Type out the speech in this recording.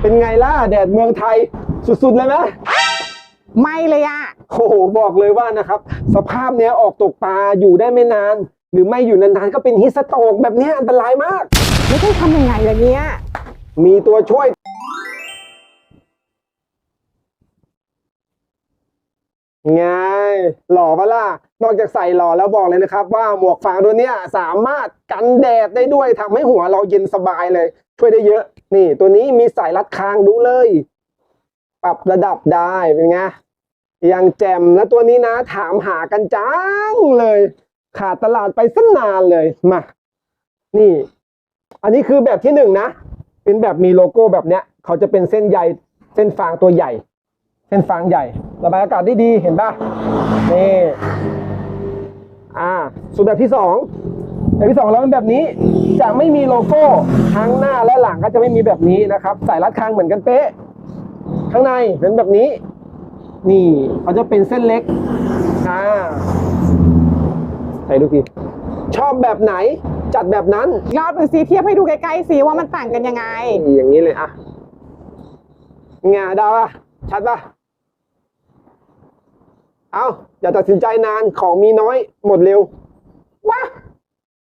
เป็นไงล่ะแดดเมืองไทยสุดๆเลยไหมไม่เลยอะโอ้โหบอกเลยว่านะครับ สภาพเนี้ยออกตกปลาอยู่ได้ไม่นาน หรือไม่อยู่นานๆก็เป็นฮิสโตรกแบบเนี้ยอันตรายมากไม่ต้องทำยังไงล่ะเนี่ยมีตัวช่วย ไง หล่อปะล่ะนอกจากใส่หล่อแล้วบอกเลยนะครับ ว่าหมวกฟางตัวเนี้ยสามารถกันแดดได้ด้วยทำให้หัวเราเย็นสบายเลย ช่วยได้เยอะ นี่ ตัวนี้มีสายรัดคางดูเลย ปรับระดับได้เป็นไงยังแจ่มและตัวนี้นะ ถามหากันจังเลย ขาดตลาดไปสักนานเลยมานี่ อันนี้คือแบบที่หนึ่งนะ เป็นแบบมีโลโก้แบบเนี้ย เขาจะเป็นเส้นใยเส้นฟางตัวใหญ่ เส้นฟางใหญ่ ระบายอากาศได้ดีเห็นปะ นี่อ่าส่วนแบบที่สองแบบที่สองแล้วเป็นแบบนี้จะไม่มีโลโก้ทั้งหน้าและหลังก็จะไม่มีแบบนี้นะครับใส่รัดคางเหมือนกันเป๊ะ ข้างในเป็นแบบนี้ นี่เขาจะเป็นเส้นเล็กอ่าใส่ดูสิชอบแบบไหนจัดแบบนั้นรอบหนึ่งซีเทียบให้ดูใกล้ๆซิว่ามันต่างกันยังไง อย่างนี้เลยอะงาดาวอะชัดปะ เอาอย่าตัดสินใจนานของมีน้อยหมดเร็วว้า